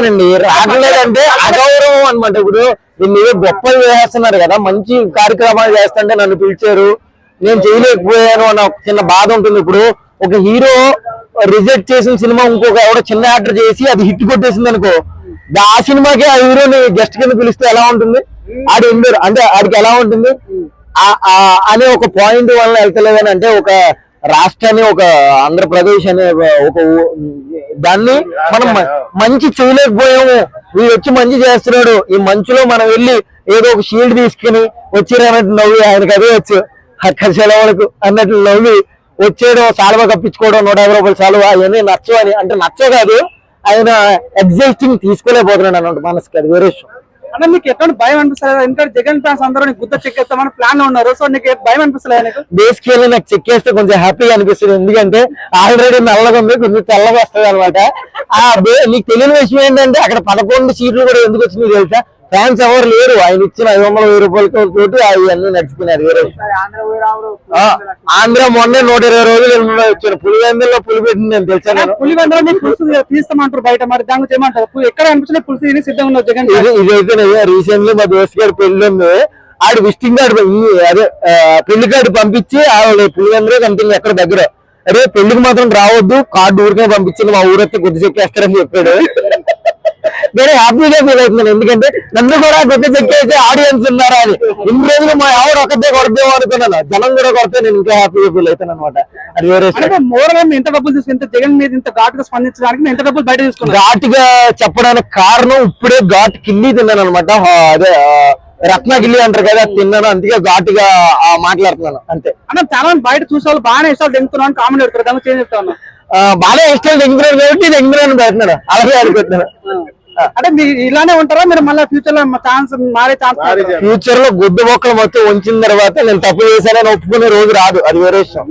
అదేనండి రావట్లేదంటే అగౌరవం అనమాట ఇప్పుడు నిన్ను ఏదో గొప్పలు చేస్తున్నారు కదా మంచి కార్యక్రమాలు చేస్తుంటే నన్ను పిలిచారు. నేను చేయలేకపోయాను అన్న ఒక చిన్న బాధ ఉంటుంది. ఇప్పుడు ఒక హీరో రిజెక్ట్ చేసిన సినిమా ఇంకొక ఎవడో చిన్న యాక్టర్ చేసి అది హిట్ కొట్టేసింది అనుకో ఆ సినిమాకి ఆ హీరోని గెస్ట్ కింద పిలిస్తే ఎలా ఉంటుంది? ఆడు ఎందరు అంటే ఆడికి ఎలా ఉంటుంది? ఆ- అనే ఒక పాయింట్ వల్ల వెళ్తలేదని అంటే ఒక రాష్ట్రాన్ని ఒక ఆంధ్రప్రదేశ్ అనే ఒక దాన్ని మనం మంచి చేయలేకపోయాము. వీడు వచ్చి మంచి చేస్తున్నాడు. ఈ మంచులో మనం వెళ్ళి ఏదో ఒక షీల్డ్ తీసుకుని వచ్చిరన్నట్టు నవ్వి ఆయనకి అదే వచ్చు. అక్కడ సెలవులకు అన్నట్లు నవ్వి వచ్చేయడం సాల్వ కప్పించుకోవడం నూట యాభై రూపాయలు సాల్వ అవన్నీ నచ్చవు అని అంటే నచ్చవు కాదు. ఆయన ఎగ్జైస్టింగ్ తీసుకోలేకపోతున్నాడు అన్నట్టు మనసుకి. అది వేరే విషయం. అంటే నీకు ఎటువంటి భయం అనిపిస్తుంది ఎందుకంటే జగన్ ఫ్యాన్స్ అందరూ నీకు చెక్ చెక్కేస్తామని ప్లాన్లో ఉన్నారు. సో నీకు భయం అనిపిస్తలేదు నీకు? బేసికల్లీ నాకు చెక్ చేస్తే కొంచెం హ్యాపీగా అనిపిస్తుంది. ఎందుకంటే ఆల్రెడీ నల్లగా ఉంది కొంచెం తెల్లగా వస్తుంది అనమాట. ఆ నీకు తెలియని విషయం ఏంటంటే అక్కడ పదకొండు సీట్లు కూడా ఎందుకు వచ్చినాయి తెలుసా? ఫ్యాన్స్ ఎవరు లేరు. ఆయన ఇచ్చిన ఐదు వందల వెయ్యి రూపాయలతో తోటి అవన్నీ నడిచిపోయినారు వేరే ఆంధ్ర మొన్నే నూట ఇరవై రోజులు ఎన్నో వచ్చాను పులివెందుల్లో పులి పెట్టింది నేను తెలుసా నేను? పులుసు తీస్తామంటారు బయట మరి దాని గురించి ఏమంటారు ఎక్కడ అనిపించలేదు పులుసు తిని సిద్ధంగా ఉన్నావు జగన్ ఇది ఇదైతే రీసెంట్లీ మా దోస్త్ గారి పెళ్ళి ఉంది. ఆడు విజిటింగ్ కార్డు అదే పెళ్ళి కార్డు పంపించి ఆవిడ పులివెందులో కంటిన్యూ ఎక్కడ దగ్గర. అరే పెళ్ళికి మాత్రం రావద్దు. కార్డు ఊరికే పంపించింది మా ఊరైతే గుర్తు చెక్కేస్తారని చెప్పాడు. నేను హ్యాపీగా ఫీల్ అవుతున్నాను. ఎందుకంటే నన్ను కూడా గుర్తు చెక్కేసి ఆడియన్స్ ఉన్నారా అని. ఇన్ని రోజులు మా ఆవిడ ఒకటే కొడదేమో అనుకున్నాను. జనం కూడా కొడితే నేను ఇంకా హ్యాపీగా ఫీల్ అవుతాను అనమాట అది వేరే విషయం. అంటే మోర్గా ఇంత డబ్బులు తీసుకుని జగన్ మీద ఇంత ఘాటుగా స్పందించడానికి ఇంత డబ్బులు బయట తీసుకున్నాను ఘాటుగా చెప్పడానికి కారణం ఇప్పుడే ఘాటు కిల్లి తిన్నాను అనమాట అదే ఆ, రత్న గిల్లి అంటారు కదా తిన్నాను. అందుకే ఘాటుగా ఆ, మాట్లాడుతున్నాను. అంతే. అంటే చాలా బయట చూసే వాళ్ళు బాగానే ఇష్టాలు దింగుతున్నాను కామెంట్ పెడతారు. దాని గురించి ఏం చెప్తాను ఆ, బాగా ఇష్టం దగ్గర కాబట్టి దగ్గర పెడుతున్నాడు అలాగే అనుకుంటున్నాను అంటే మీరు ఇలానే ఉంటారా? మీరు మళ్ళీ ఫ్యూచర్లో ఛాన్స్ మారే ఛాన్స్ ఫ్యూచర్లో గుడ్డు మొక్కలు మొత్తం ఉంచిన తర్వాత నేను తప్పు చేశానని ఒప్పుకునే రోజు రాదు. అది వేరే విషయం.